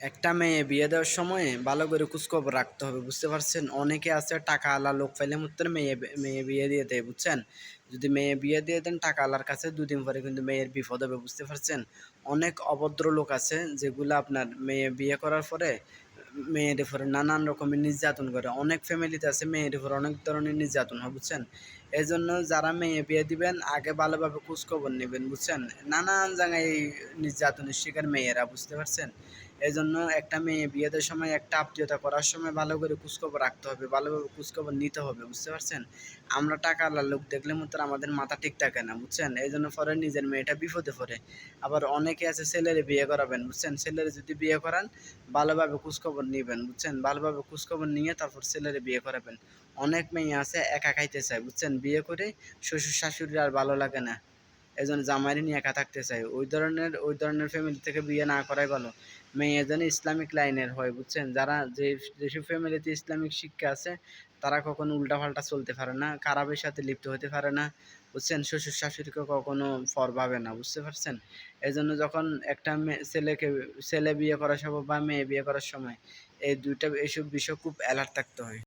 একটা মেয়ে বিয়ে দেওয়ার সময় ভালো করে খোঁজখবর রাখতে হবে, বুঝতে পারছেন? অনেকে আছে টাকা আলা লোক পাইলে মতো মেয়ে মেয়ে বিয়ে দিয়ে দেয়, বুঝছেন? যদি মেয়ে বিয়ে দিয়ে দেন টাকা আলার কাছে, দুদিন পরে কিন্তু মেয়ের বিপদ হবে, বুঝতে পারছেন? অনেক অভদ্র লোক আছে যেগুলো আপনার মেয়ে বিয়ে করার পরে মেয়ের উপরে নানান রকমের নির্যাতন করে, অনেক ফ্যামিলিতে আছে মেয়ের উপরে অনেক ধরনের নির্যাতন হয়, বুঝছেন? এই জন্য যারা মেয়ে বিয়ে দিবেন, আগে ভালোভাবে খোঁজখবর নেবেন, বুঝছেন? নানান জায়গায় নির্যাতনের শিকার মেয়েরা, বুঝতে পারছেন? এই জন্য একটা মেয়ে বিয়ে দেওয়ার সময়, একটা আত্মীয়তা করার সময় ভালো করে খোঁজখবর রাখতে হবে, ভালোভাবে খোঁজখবর নিতে হবে, বুঝতে পারছেন? আমরা টাকা আলার লোক দেখলে মতো আমাদের মাথা ঠিক থাকে না, বুঝছেন? এই জন্য পরে নিজের মেয়েটা বিপদে পড়ে। আবার অনেকে আছে ছেলেরে বিয়ে করাবেন, বুঝছেন? ছেলেরে যদি বিয়ে করান, ভালোভাবে খোঁজখবর নিবেন, বুঝছেন? ভালোভাবে খোঁজখবর নিয়ে তারপর ছেলেরে বিয়ে করাবেন। অনেক মেয়ে আছে একা খাইতে চায়, বুঝছেন? বিয়ে করে শ্বশুর শাশুড়ি আর ভালো লাগে না। এই জন্য জামাইরে নিয়ে একা থাকতে চায় ওই ধরনের ওই ধরনের ফ্যামিলি থেকে বিয়ে না করাই ভালো। মেয়ে যেন ইসলামিক লাইনের হয়, বুঝছেন? যারা যে, যেসব ফ্যামিলিতে ইসলামিক শিক্ষা আছে, তারা কখনো উল্টাপাল্টা চলতে পারে না, খারাপের সাথে লিপ্ত হতে পারে না, বুঝছেন? শ্বশুর শাশুড়িকে কখনো ফর পাবে না, বুঝতে পারছেন? এই জন্য যখন একটা মেয়ে ছেলেকে, ছেলে বিয়ে করার সময় বা মেয়ে বিয়ে করার সময়, এই দুইটা এইসব বিষয় খুব অ্যালার্ট থাকতে হয়।